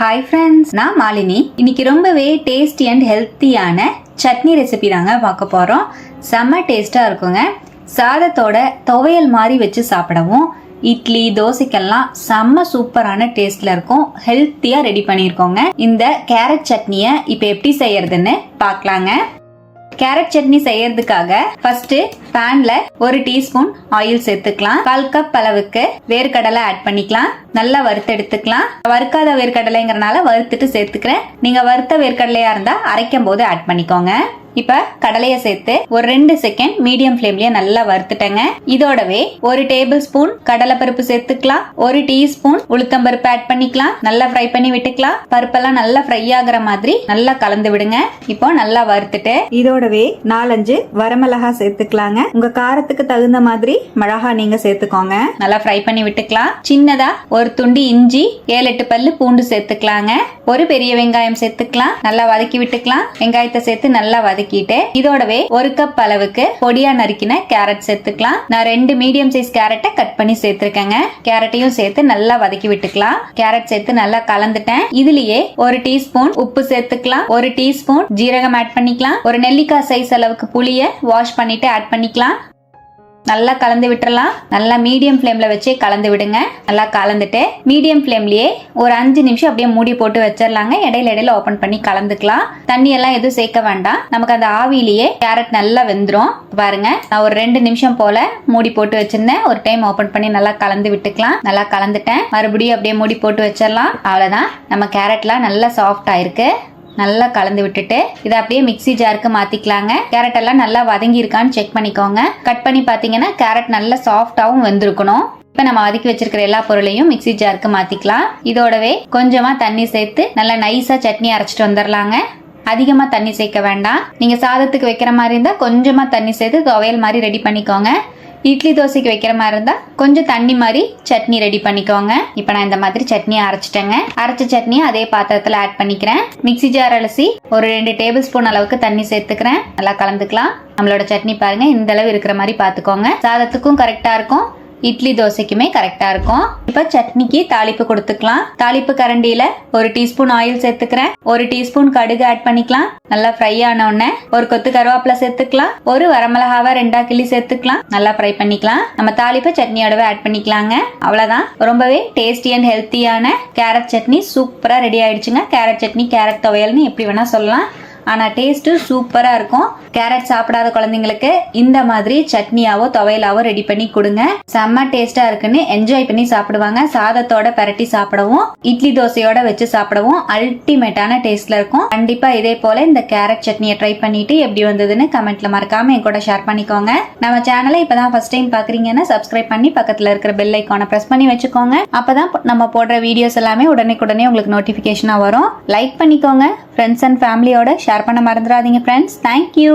Hi friends நான் மாலினி. இன்னைக்கு ரொம்பவே டேஸ்டி அண்ட் ஹெல்த்தியான சட்னி ரெசிபி தாங்க பார்க்க போகிறோம் செம்ம டேஸ்ட்டாக இருக்குங்க. சாதத்தோட துவையல் மாதிரி வச்சு சாப்பிடவும் இட்லி தோசைக்கெல்லாம் செம்ம சூப்பரான டேஸ்ட்ல இருக்கும். ஹெல்த்தியாக ரெடி பண்ணியிருக்கோங்க. இந்த கேரட் சட்னியை இப்போ எப்படி செய்யறதுன்னு பார்க்கலாங்க. கேரட் சட்னி செய்யறதுக்காக ஃபர்ஸ்ட் பேன்ல ஒரு டீஸ்பூன் ஆயில் சேர்த்துக்கலாம். கால் கப் அளவுக்கு வேர்க்கடலை ஆட் பண்ணிக்கலாம். நல்லா வறுத்து எடுத்துக்கலாம். வறுக்காத வேர்க்கடலைங்கிறனால வறுத்துட்டு சேர்த்துக்கிறேன். நீங்க வறுத்த வேர்க்கடலையா இருந்தா அரைக்கும் போது ஆட் பண்ணிக்கோங்க. இப்ப கடலையை சேர்த்து ஒரு ரெண்டு செகண்ட் மீடியம் ஃப்ளேம்லயே நல்லா வறுத்துட்டேங்க. இதோடவே ஒரு டேபிள் ஸ்பூன் கடலைப்பருப்பு சேர்த்துக்கலாம். ஒரு டீஸ்பூன் உளுத்தம்பருப்பு ஆட் பண்ணிக்கலாம். நல்லா ஃப்ரை பண்ணி விட்டுக்கலாம். பருப்பெல்லாம் நல்லா ஃப்ரை ஆகுற மாதிரி நல்லா கலந்து விடுங்க. இப்போ நல்லா வறுத்துட்டு இதோடவே நாலஞ்சு வரமிளகா சேர்த்துக்கலாங்க. உங்க காரத்துக்கு தகுந்த மாதிரி மிளகா நீங்க சேர்த்துக்கோங்க. நல்லா ஃப்ரை பண்ணி விட்டுக்கலாம். சின்னதா ஒரு துண்டு இஞ்சி ஏழு எட்டு பல்லு பூண்டு சேர்த்துக்கலாங்க. ஒரு பெரிய வெங்காயம் சேர்த்துக்கலாம் நல்லா வதக்கி விட்டுக்கலாம். வெங்காயத்தை சேர்த்து நல்லா வதக்கிட்டு இதோடவே ஒரு கப் அளவுக்கு பொடியா நறுக்கின கேரட் சேர்த்துக்கலாம். நான் ரெண்டு மீடியம் சைஸ் கேரட்டை கட் பண்ணி சேர்த்திருக்கேங்க. கேரட்டையும் சேர்த்து நல்லா வதக்கி விட்டுக்கலாம். கேரட் சேர்த்து நல்லா கலந்துட்டேன். இதுலயே ஒரு டீஸ்பூன் உப்பு சேர்த்துக்கலாம். ஒரு டீஸ்பூன் ஜீரகம் ஆட் பண்ணிக்கலாம். ஒரு நெல்லிக்காய் சைஸ் அளவுக்கு புளிய வாஷ் பண்ணிட்டு ஆட் பண்ணிக்கலாம். நல்லா கலந்து விட்டுறலாம். நல்லா மீடியம் ஃப்ளேமில் வச்சே கலந்து விடுங்க. நல்லா கலந்துட்டு மீடியம் ஃப்ளேம்லயே ஒரு அஞ்சு நிமிஷம் அப்படியே மூடி போட்டு வச்சிடலாங்க. இடையில இடையில ஓப்பன் பண்ணி கலந்துக்கலாம். தண்ணி எல்லாம் எதுவும் சேர்க்க வேண்டாம். நமக்கு அந்த ஆவிலேயே கேரட் நல்லா வெந்துரும். பாருங்க நான் ஒரு ரெண்டு நிமிஷம் போல மூடி போட்டு வச்சிருந்தேன். ஒரு டைம் ஓப்பன் பண்ணி நல்லா கலந்து விட்டுக்கலாம். நல்லா கலந்துட்டேன். மறுபடியும் அப்படியே மூடி போட்டு வச்சிடலாம். அவ்வளோதான் நம்ம கேரட்லாம் நல்லா சாஃப்ட் ஆயிருக்கு. நல்லா கலந்து விட்டுட்டு இதை அப்படியே மிக்ஸி ஜாருக்கு மாத்திக்கலாங்க. கேரட் எல்லாம் நல்லா வதங்கி இருக்கான்னு செக் பண்ணிக்கோங்க. கட் பண்ணி பார்த்தீங்கன்னா கேரட் நல்லா சாஃப்டாகவும் வெந்திருக்கணும். இப்போ நம்ம வதக்கி வச்சிருக்கிற எல்லா பொருளையும் மிக்ஸி ஜாருக்கு மாத்திக்கலாம். இதோடவே கொஞ்சமா தண்ணி சேர்த்து நல்லா நைஸா சட்னி அரைச்சிட்டு வந்துடலாங்க அதிகமாக தண்ணி சேர்க்க வேண்டாம். நீங்கள் சாதத்துக்கு வைக்கிற மாதிரி இருந்தால் கொஞ்சமாக தண்ணி சேர்த்து துவையல் மாதிரி ரெடி பண்ணிக்கோங்க. இட்லி தோசைக்கு வைக்கிற மாதிரி இருந்தால் கொஞ்சம் தண்ணி மாதிரி சட்னி ரெடி பண்ணிக்கோங்க. இப்போ நான் இந்த மாதிரி சட்னி அரைச்சிட்டேங்க. அரைச்ச சட்னியை அதே பாத்திரத்தில் ஆட் பண்ணிக்கிறேன். மிக்ஸி ஜார் அலசி ஒரு ரெண்டு டேபிள் ஸ்பூன் அளவுக்கு தண்ணி சேர்த்துக்கிறேன். நல்லா கலந்துக்கலாம். நம்மளோட சட்னி பாருங்க இந்த அளவு இருக்கிற மாதிரி பார்த்துக்கோங்க சாதத்துக்கும் கரெக்டாக இருக்கும். இட்லி தோசைக்குமே கரெக்டா இருக்கும். இப்ப சட்னிக்கு தாளிப்பு கொடுத்துக்கலாம். தாளிப்பு கரண்டியில ஒரு டீஸ்பூன் ஆயில் சேர்த்துக்கிறேன். ஒரு டீஸ்பூன் கடுகு ஆட் பண்ணிக்கலாம். நல்லா ஃப்ரை ஆன உடனே ஒரு கொத்து கருவேப்பிலை சேர்த்துக்கலாம். ஒரு வரமிளகாவை ரெண்டா கிள்ளி சேர்த்துக்கலாம். நல்லா ஃப்ரை பண்ணிக்கலாம். நம்ம தாளிப்பு சட்னியோடவே ஆட் பண்ணிக்கலாங்க. அவ்வளவுதான். ரொம்பவே டேஸ்டி அண்ட் ஹெல்த்தியான கேரட் சட்னி சூப்பரா ரெடி ஆயிடுச்சுங்க. கேரட் சட்னி கேரட் துவையல்னு எப்படி வேணா சொல்லலாம். ஆனால் டேஸ்ட்டு சூப்பராக இருக்கும். கேரட் சாப்பிடாத குழந்தைங்களுக்கு இந்த மாதிரி சட்னியாவோ துவையலாவோ ரெடி பண்ணி கொடுங்க. செம்ம டேஸ்ட்டாக இருக்குன்னு என்ஜாய் பண்ணி சாப்பிடுவாங்க. சாதத்தோட பரட்டி சாப்பிடவும் இட்லி தோசையோட வச்சு சாப்பிடவும் அல்டிமேட்டான டேஸ்ட்ல இருக்கும். கண்டிப்பாக இதே போல இந்த கேரட் சட்னியை ட்ரை பண்ணிட்டு எப்படி வந்ததுன்னு கமெண்ட்ல மறக்காம என் கூட ஷேர் பண்ணிக்கோங்க. நம்ம சேனலை இப்பதான் ஃபர்ஸ்ட் டைம் பாக்குறீங்கன்னா சப்ஸ்கிரைப் பண்ணி பக்கத்துல இருக்கிற பெல் ஐக்கானை பிரஸ் பண்ணி வச்சுக்கோங்க. அப்பதான் நம்ம போடுற வீடியோஸ் எல்லாமே உடனே உங்களுக்கு நோட்டிபிகேஷனா வரும். லைக் பண்ணிக்கோங்க. ஃப்ரெண்ட்ஸ் அண்ட் ஃபேமிலியோட ஷேர் ஷேர் பண்ண மறந்துடாதீங்க ஃப்ரெண்ட்ஸ் தேங்க்யூ